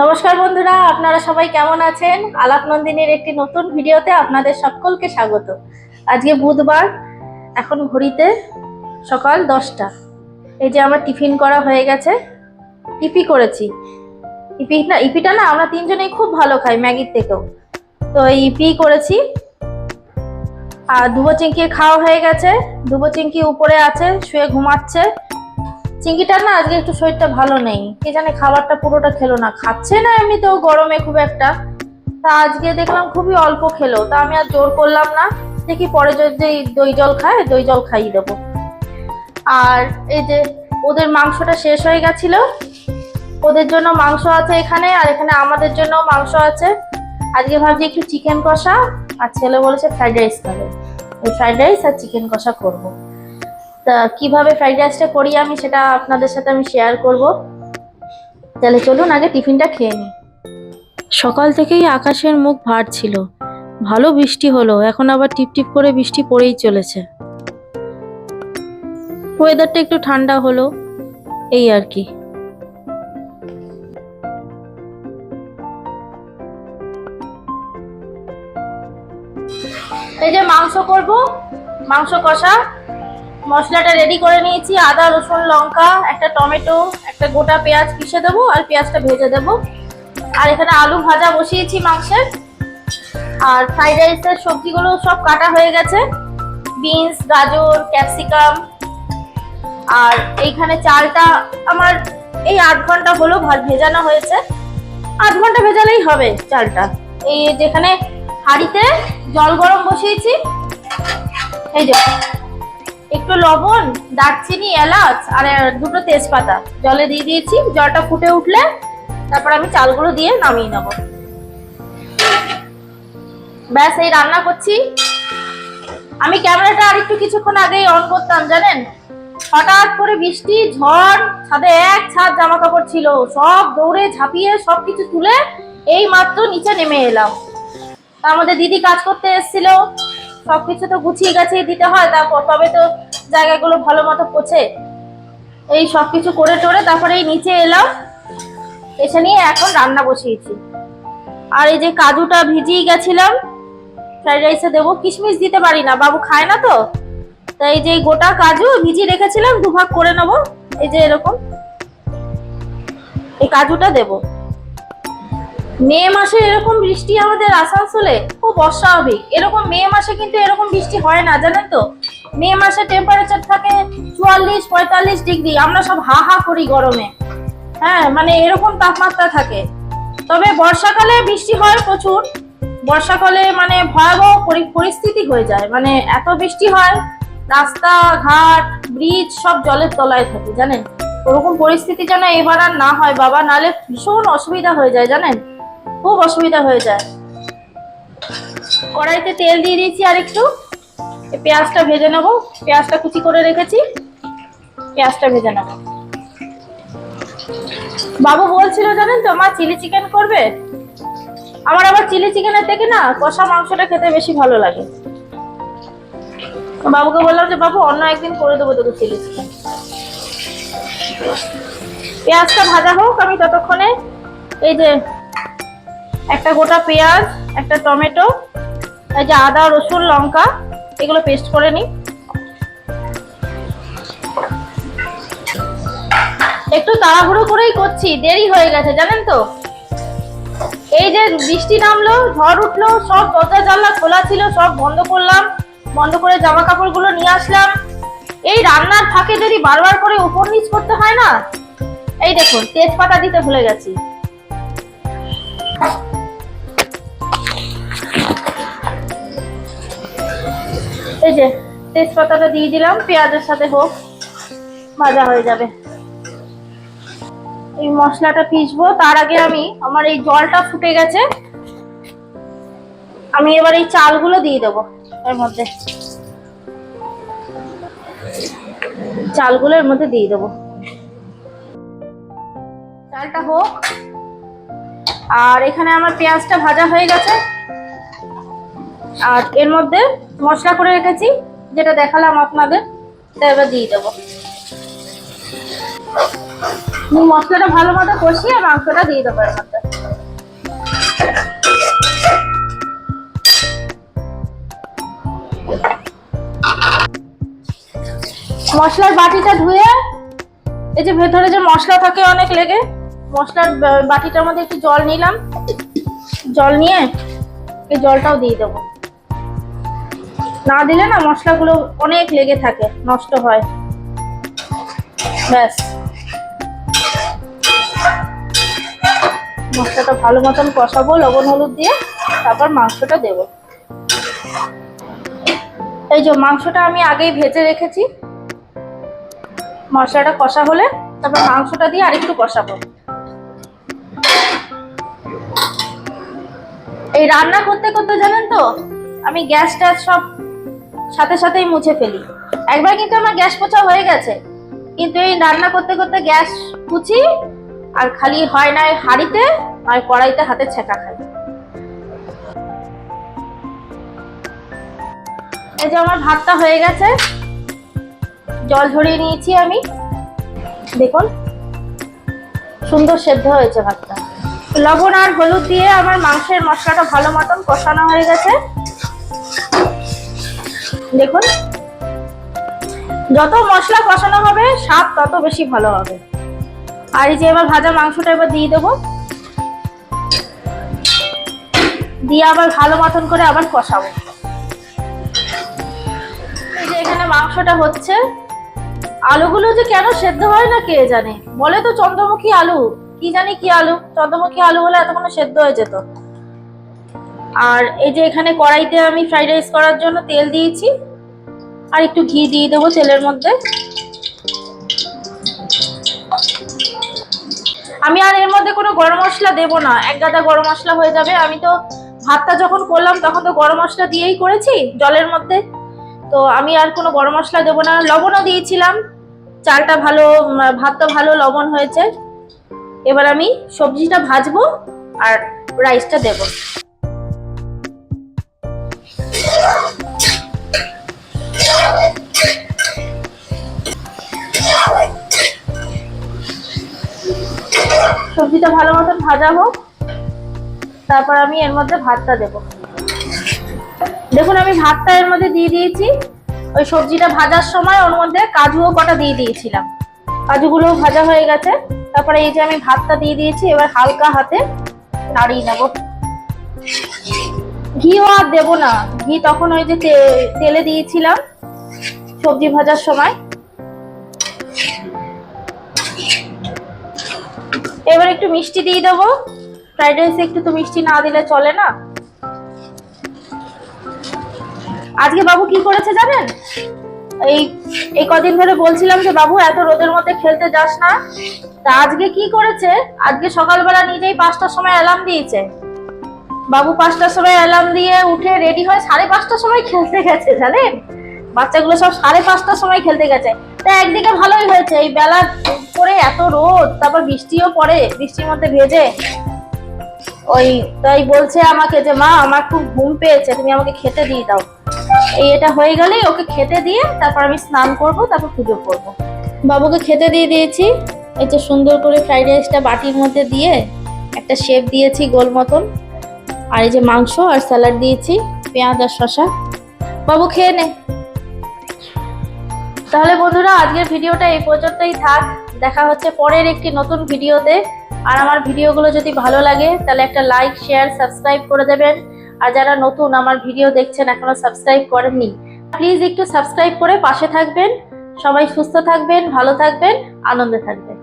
নমস্কার বন্ধুরা, আপনারা সবাই কেমন আছেন? আলাপ নন্দিনীর একটি নতুন ভিডিওতে আপনাদের সকলকে স্বাগত। আজকে বুধবার, এখন ঘড়িতে সকাল দশটা। এই যে আমার টিফিন করা হয়ে গেছে, ইপি করেছি। ইপি না, ইপিটা না, আমরা তিনজনেই খুব ভালো খাই, ম্যাগির থেকেও। তো এই ইপি করেছি। আর দুবো চিংকির খাওয়া হয়ে গেছে, দুবো চিংকি উপরে আছে, শুয়ে ঘুমাচ্ছে। চিংকিটার না আজকে একটু শরীরটা ভালো নেই। কে জানে খাবারটা পুরোটা খেলো না। খাচ্ছে না এমনিতেও গরমে খুব একটা। তা আজকে দেখলাম খুবই অল্প খেলো। তা আমি আর জোর করলাম না। দেখি পরে যদি দই জল খায়, দই জল খাইয়ে দেবো। আর এই যে ওদের মাংসটা শেষ হয়ে গেছিল। ওদের জন্য মাংস আছে এখানে আর এখানে আমাদের জন্য মাংস আছে। আজকে ভাবছি একটু চিকেন কষা। আর ছেলে বলেছে ফ্রাইড রাইস খাবে। ওই ফ্রাইড রাইস আর চিকেন কষা করব। তা কীভাবে ফ্রাইড রাইসটা করি আমি সেটা আপনাদের সাথে আমি শেয়ার করব। তাহলে চলুন আগে টিফিনটা খেয়ে নিই। সকাল থেকেই আকাশের মুখ ভার ছিল। ভালো বৃষ্টি হলো এখন আবার টিপ টিপ করে বৃষ্টি পড়েই চলেছে। ওয়েদারটা একটু ঠান্ডা হলো এই আর কি। এই যে মাংস করব মাংস কষা। মশলাটা রেডি করে নিয়েছি, আদা, রসুন, লঙ্কা, একটা টমেটো, একটা গোটা পেঁয়াজ পিষে দেবো আর পেঁয়াজটা ভেজে দেবো। আর এখানে আলু ভাজা বসিয়েছি মাংসের আর ফ্রাইড রাইসের সবজিগুলো সব কাটা হয়ে গেছে। বিনস গাজর ক্যাপসিকাম আর এইখানে চালটা আমার এই আধ ঘণ্টা হলো ভেজানো হয়েছে। আধ ঘণ্টা ভেজালেই হবে চালটা। এই যেখানে হাঁড়িতে জল গরম বসিয়েছি, এই যে। একটু লবণ, দারচিনি, এলাচ আর দুটো তেজপাতা। জলে দিয়ে দিয়েছি, জলটা ফুটে উঠলে তারপর আমি চালগুলো দিয়ে নামিয়ে নেব। ব্যাস, এই রান্না করছি। আমি ক্যামেরাটা আর একটু কিছুক্ষণ আগেই অন করতাম, জানেন? হঠাৎ করে বৃষ্টি, ঝড়, ছাদে এক ছাদ জামা কাপড় ছিল। সব দৌড়ে ঝাঁপিয়ে সব কিছু তুলে এই মাত্র নিচে নেমে এলাম। তার মধ্যে দিদি কাজ করতে এসেছিল। সবকিছু তো গুছিয়ে গাছিয়ে দিতে হয়, তারপর তবে তো জায়গাগুলো ভালো মতো পচে। এই সবকিছু করে টোরে তারপরে এই নিচে এলাম, এসে নিয়ে এখন রান্না বসিয়েছি। আর এই যে কাজুটা ভিজিয়ে গেছিলাম, ফ্রাইড রাইসে দেবো, কিশমিশ দিতে পারি না, বাবু খায় না তো। তাই যে গোটা কাজু ভিজিয়ে রেখেছিলাম, দুভাগ করে নেব, এই যে এরকম। এই কাজুটা দেবো। মে মাসে এরকম বৃষ্টি আমাদের আসানসোলে খুব অস্বাভাবিক। এরকম মে মাসে কিন্তু এরকম বৃষ্টি হয় না, জানেন তো? মে মাসে টেম্পারেচার থাকে চুয়াল্লিশ, পঁয়তাল্লিশ ডিগ্রি, আমরা সব হা হা করি গরমে। হ্যাঁ মানে এরকম তাপমাত্রা থাকে। তবে বর্ষাকালে বৃষ্টি হয় প্রচুর। বর্ষাকালে মানে ভয়াবহ পরি- পরিস্থিতি হয়ে যায়। মানে এত বৃষ্টি হয় রাস্তা ঘাট ব্রিজ সব জলের তলায় থাকে, জানেন? ওরকম পরিস্থিতি যেন এবার আর না হয়, বাবা নালে ভীষণ অসুবিধা হয়ে যায়, জানেন? খুব অসুবিধা হয়ে যায়। কড়াইতে তেল দিয়ে দিয়েছি আর একটু। পেঁয়াজটা ভেজে নেব। পেঁয়াজটা কুচি করে রেখেছি। পেঁয়াজটা ভেজে নেব। বাবু বলছিল জানেন তো, মা, চিলি চিকেন করবে? আমার আবার চিলি চিকেনের থেকে না, কষা মাংসটা খেতে বেশি ভালো লাগে। বাবুকে বললাম যে, বাবু, অন্য একদিন করে দেবো তোকে চিলি চিকেন। পেঁয়াজটা ভাজা হোক আমি ততক্ষণে, এই যে একটা গোটা পেঁয়াজ, একটা টমেটো, এই যে আদা, রসুন, লঙ্কা, এগুলো পেস্ট করে নিই। একটু তাড়াহুড়ো করেই করছি, দেরি হয়ে গেছে, জানেন তো? এই যে বৃষ্টি নামলো, ঝড় উঠল, সব দরজা জানলা খোলা ছিল, সব বন্ধ করলাম, বন্ধ করে জামা কাপড়গুলো নিয়ে আসলাম। এই রান্নার ফাঁকে যদি বারবার করে উপর নিচ করতে হয় না? এই দেখুন, তেজপাতা দিতে ভুলে গেছি। এই যে, তেজপাতাটা দিয়ে দিলাম, পেঁয়াজের সাথে হোক, ভাজা হয়ে যাবে। এই মশলাটা পিসবো তার আগে আমি আমার এই জলটা ফুটে গেছে, আমি এবার এই চালগুলো দিয়ে দেবো এর মধ্যে। চালগুলো এর মধ্যে দিয়ে দেবো। চালটা হোক আর এখানে আমার পেঁয়াজটা ভাজা হয়ে গেছে। আর এর মধ্যে মশলা করে রেখেছি, যেটা দেখালাম আপনাদের, তা এবার দিয়ে দেবো। মশলাটা ভালো মতো কষিয়ে মাংসটা দিয়ে দেবো এর মধ্যে। মশলার বাটিটা ধুয়ে, এই যে ভেতরে যে মশলা থাকে অনেক লেগে মশলার বাটিটার মধ্যে একটু জল নিলাম। জল নিয়ে এই জলটাও দিয়ে দেবো। না দিলে না মশলাগুলো অনেক লেগে থাকে, নষ্ট হয়। ব্যাস। মশলাটা ভালো মতন কষাবো, লবণ, হলুদ দিয়ে, তারপর মাংসটা দেব। এই যে মাংসটা আমি আগেই ভেজে রেখেছি। মশলাটা কষা হলে তারপর মাংসটা দিয়ে আরেকটু কষাবো। এই রান্না করতে করতে জানেন তো, আমি গ্যাস ট্যাস সব সাথে সাথেই মুছে ফেলি। একবার কিন্তু আমার গ্যাস পোছা হয়ে গেছে। কিন্তু এই রান্না করতে করতে গ্যাস পুছি, আর খালি হয় না হাঁড়িতে নয় কড়াইতে হাতে ছেঁকা খাই। এই যে আমার ভাতটা হয়ে গেছে। জল ঝরিয়ে নিয়েছি আমি। দেখুন, সুন্দর সেদ্ধ হয়েছে ভাতটা। লবণ আর হলুদ দিয়ে আমার মাংসের মশলাটা ভালো মতন কষানো হয়ে গেছে। দেখুন, যত মশলা কষানো হবে, স্বাদ তত বেশি ভালো হবে। আর এই যে এবার ভাজা মাংসটা এবার দিয়ে দেবো। দিয়ে আবার ভালো মতন করে আবার কষাবো। যে এখানে মাংসটা হচ্ছে, আলুগুলো যে কেন সেদ্ধ হয় না কে জানে? বলে তো চন্দ্রমুখী আলু। কি জানি কি আলু চন্দ্রমুখী আলু হলে এতক্ষণ সেদ্ধ হয়ে যেত। আর এই যে এখানে কড়াইতে আমি ফ্রাইড রাইস করার জন্য তেল দিয়েছি, আর একটু ঘি দিয়ে দেবো তেলের মধ্যে। আমি আর এর মধ্যে কোনো গরম মশলা দেবো না, এক গাদা গরম মশলা হয়ে যাবে। আমি তো ভাতটা যখন করলাম, তখন তো গরম মশলা দিয়েই করেছি জলের মধ্যে। তো আমি আর কোনো গরম মশলা দেবো না। লবণও দিয়েছিলাম। চালটা ভালো ভাতটা ভালো লবণ হয়েছে। এবার আমি সবজিটা ভাজবো আর রাইসটা দেবো। সবজিটা ভালো মতন ভাজা হোক, তারপর আমি এর মধ্যে ভাতটা দেব। দেখুন, আমি ভাতটা এর মধ্যে দিয়ে দিয়েছি। ওই সবজিটা ভাজার সময় ওর মধ্যে কাজুও কটা দিয়ে দিয়েছিলাম। কাজুগুলো ভাজা হয়ে গেছে। তারপরে এই যে আমি ভাতটা দিয়ে দিয়েছি, এবার হালকা হাতে নাড়িয়ে নেব। ঘিও আর দেবো না। ঘি তখন ওই যে তেলে দিয়েছিলাম সবজি ভাজার সময়। এবার একটু মিষ্টি দিয়ে দেবো। ফ্রাইড রাইসে একটু তো মিষ্টি না দিলে চলে না। আজকে বাবু কি করেছে জানেন? এই এই কদিন ধরে বলছিলাম যে, বাবু, এত রোদের মধ্যে খেলতে যাস না। তা আজকে কি করেছে? আজকে সকালবেলা নিজেই পাঁচটার সময় অ্যালার্ম দিয়েছে। বাবু, পাঁচটার সময় অ্যালার্ম দিয়ে উঠে রেডি হয়ে সাড়ে পাঁচটার সময় খেলতে গেছে, জানেন? বাচ্চাগুলো সব সাড়ে পাঁচটার সময় খেলতে গেছে। তা একদিকে ভালোই হয়েছে, এই বেলা করে এত রোদ, তারপর বৃষ্টিও পড়ে, বৃষ্টির মধ্যে ভেজে। ওই, তাই বলছে আমাকে যে, মা, আমার খুব ঘুম পেয়েছে, তুমি আমাকে খেতে দিয়ে দাও। এই এটা হয়ে গেলেই ওকে খেতে দিয়ে তারপর আমি স্নান করব তারপর পুজো করব। বাবুকে খেতে দিয়ে দিয়েছি। এই যে সুন্দর করে ফ্রাইড রাইসটা বাটির মধ্যে দিয়ে একটা শেপ দিয়েছি গোল মতন আর এই যে মাংস আর স্যালাড দিয়েছি পেঁয়াজ আর শশা বাবু খেয়ে নে। তাহলে বন্ধুরা আজকের ভিডিওটা এই পর্যন্তই থাক। দেখা হচ্ছে পরের একটি নতুন ভিডিওতে। আর আমার ভিডিওগুলো যদি ভালো লাগে তাহলে একটা লাইক শেয়ার সাবস্ক্রাইব করে দেবেন। আর যারা নতুন আমার ভিডিও দেখছেন, এখনও সাবস্ক্রাইব করেননি প্লিজ একটু সাবস্ক্রাইব করে পাশে থাকবেন। সবাই সুস্থ থাকবেন, ভালো থাকবেন, আনন্দে থাকবেন।